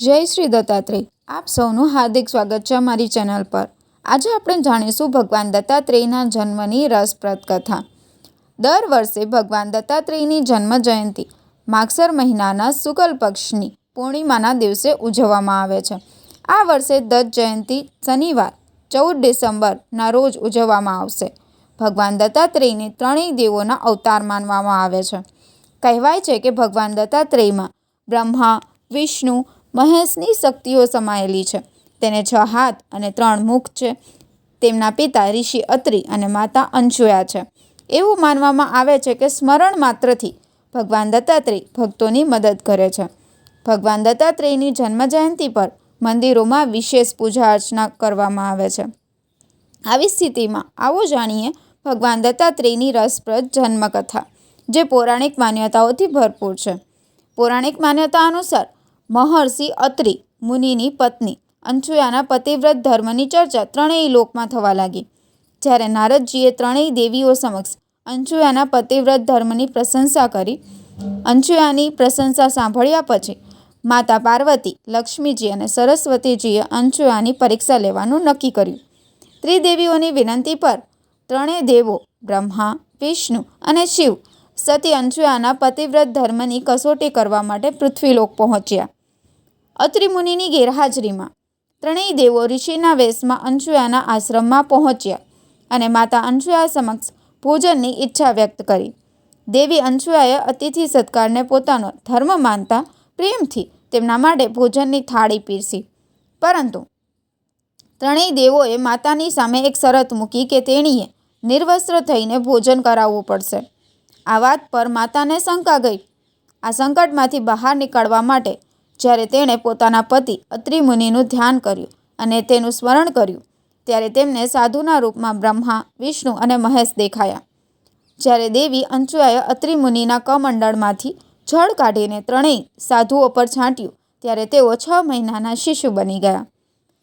જય શ્રી દત્તાત્રેય. આપ સૌનું હાર્દિક સ્વાગત છે અમારી ચેનલ પર. આજે આપણે જાણીશું ભગવાન દત્તાત્રેયના જન્મની રસપ્રદ કથા. દર વર્ષે ભગવાન દત્તાત્રેયની જન્મ જયંતિ માગસર મહિનાના શુકલ પક્ષની પૂર્ણિમાના દિવસે ઉજવવામાં આવે છે. આ વર્ષે દત્ત જયંતિ શનિવાર, ચૌદ ડિસેમ્બરના રોજ ઉજવવામાં આવશે. ભગવાન દત્તાત્રેયને ત્રણેય દેવોના અવતાર માનવામાં આવે છે. કહેવાય છે કે ભગવાન દત્તાત્રેયમાં બ્રહ્મા, વિષ્ણુ મહેશની શક્તિઓ સમાયેલી છે. તેને છ હાથ અને ત્રણ મુખ છે. તેમના પિતા ઋષિ, અત્રિ અને માતા અંશુયા છે. એવું માનવામાં આવે છે કે સ્મરણ માત્રથી ભગવાન દત્તાત્રેય ભક્તોની મદદ કરે છે. ભગવાન દત્તાત્રેયની જન્મજયંતિ પર મંદિરોમાં વિશેષ પૂજા અર્ચના કરવામાં આવે છે. આવી સ્થિતિમાં આવો જાણીએ ભગવાન દત્તાત્રેયની રસપ્રદ જન્મકથા, જે પૌરાણિક માન્યતાઓથી ભરપૂર છે. પૌરાણિક માન્યતા અનુસાર મહર્ષિ અત્રિ, મુનિની પત્ની. અંશુયાના પતિવ્રત ધર્મની ચર્ચા ત્રણેય લોકમાં થવા લાગી. જ્યારે નારદજીએ ત્રણેય દેવીઓ સમક્ષ અંશુયાના પતિવ્રત ધર્મની પ્રશંસા કરી, અંશુયાની પ્રશંસા સાંભળ્યા પછી માતા પાર્વતી, લક્ષ્મીજી અને સરસ્વતીજીએ અંશુયાની પરીક્ષા લેવાનું નક્કી કર્યું. ત્રિદેવીઓની વિનંતી પર ત્રણેય દેવો બ્રહ્મા, વિષ્ણુ અને શિવ, સતી અંશુયાના પતિવ્રત ધર્મની કસોટી કરવા માટે પૃથ્વીલોક પહોંચ્યા. અત્રિ મુનિની ગેરહાજરીમાં. ત્રણેય દેવો ઋષિના વેશમાં અંશુયાના આશ્રમમાં પહોંચ્યા અને માતા અંશુયા સમક્ષ ભોજનની ઈચ્છા વ્યક્ત કરી. દેવી અંશુયાએ અતિથિ સત્કારને પોતાનો ધર્મ માનતા પ્રેમથી તેમના માટે ભોજનની થાળી પીરસી. પરંતુ ત્રણેય દેવોએ માતાની સામે એક શરત મૂકી કે તેણીએ નિર્વસ્ત્ર થઈને ભોજન કરાવવું પડશે. આ વાત પર માતાને શંકા ગઈ. આ સંકટમાંથી બહાર નીકળવા માટે જ્યારે તેણે પોતાના પતિ અત્રિ મુનિનું ધ્યાન કર્યું અને તેનું સ્મરણ કર્યું, ત્યારે તેમને સાધુના રૂપમાં બ્રહ્મા, વિષ્ણુ અને મહેશ દેખાયા. જ્યારે દેવી અંચુયાએ અત્રિ મુનિના કમંડળમાંથી જળ કાઢીને ત્રણેય સાધુઓ પર છાંટ્યું, ત્યારે તેઓ છ મહિનાના શિશુ બની ગયા.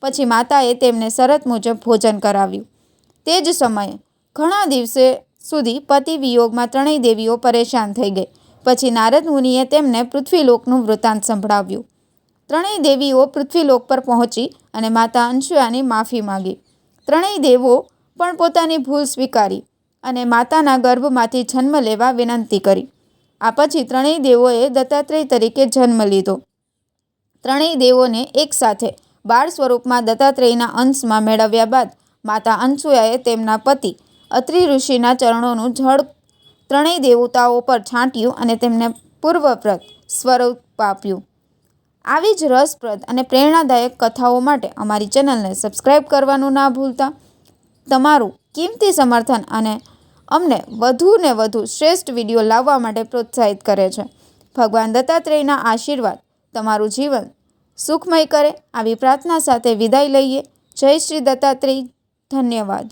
પછી માતાએ તેમને શરત મુજબ ભોજન કરાવ્યું. તે જ સમયે ઘણા દિવસે સુધી પતિ વિયોગમાં ત્રણેય દેવીઓ પરેશાન થઈ ગઈ પછી નારદ મુનિએ તેમને પૃથ્વીલોકનું વૃત્તાંત સંભળાવ્યું. ત્રણેય દેવીઓ પૃથ્વીલોક પર પહોંચી અને માતા અંશુયાની માફી માંગી. ત્રણેય દેવો પણ પોતાની ભૂલ સ્વીકારી અને માતાના ગર્ભમાંથી જન્મ લેવા વિનંતી કરી. આ પછી ત્રણેય દેવોએ દત્તાત્રેય તરીકે જન્મ લીધો. ત્રણેય દેવોને એકસાથે બાળ સ્વરૂપમાં દત્તાત્રેયના અંશમાં મેળવ્યા બાદ માતા અંશુયાએ તેમના પતિ અત્રિ ઋષિના ચરણોનું જળ ત્રણેય દેવતાઓ પર છાંટ્યું અને તેમને પૂર્વવ્રત સ્વરૂપ આપ્યું. આવી જ રસપ્રદ અને પ્રેરણાદાયક કથાઓ માટે અમારી ચેનલને સબસ્ક્રાઈબ કરવાનું ના ભૂલતા. તમારું કિંમતી સમર્થન અને અમને વધુને વધુ શ્રેષ્ઠ વીડિયો લાવવા માટે પ્રોત્સાહિત કરે છે. ભગવાન દત્તાત્રેયના આશીર્વાદ તમારું જીવન સુખમય કરે. આવી પ્રાર્થના સાથે વિદાય લઈએ. જય શ્રી દત્તાત્રેય. ધન્યવાદ.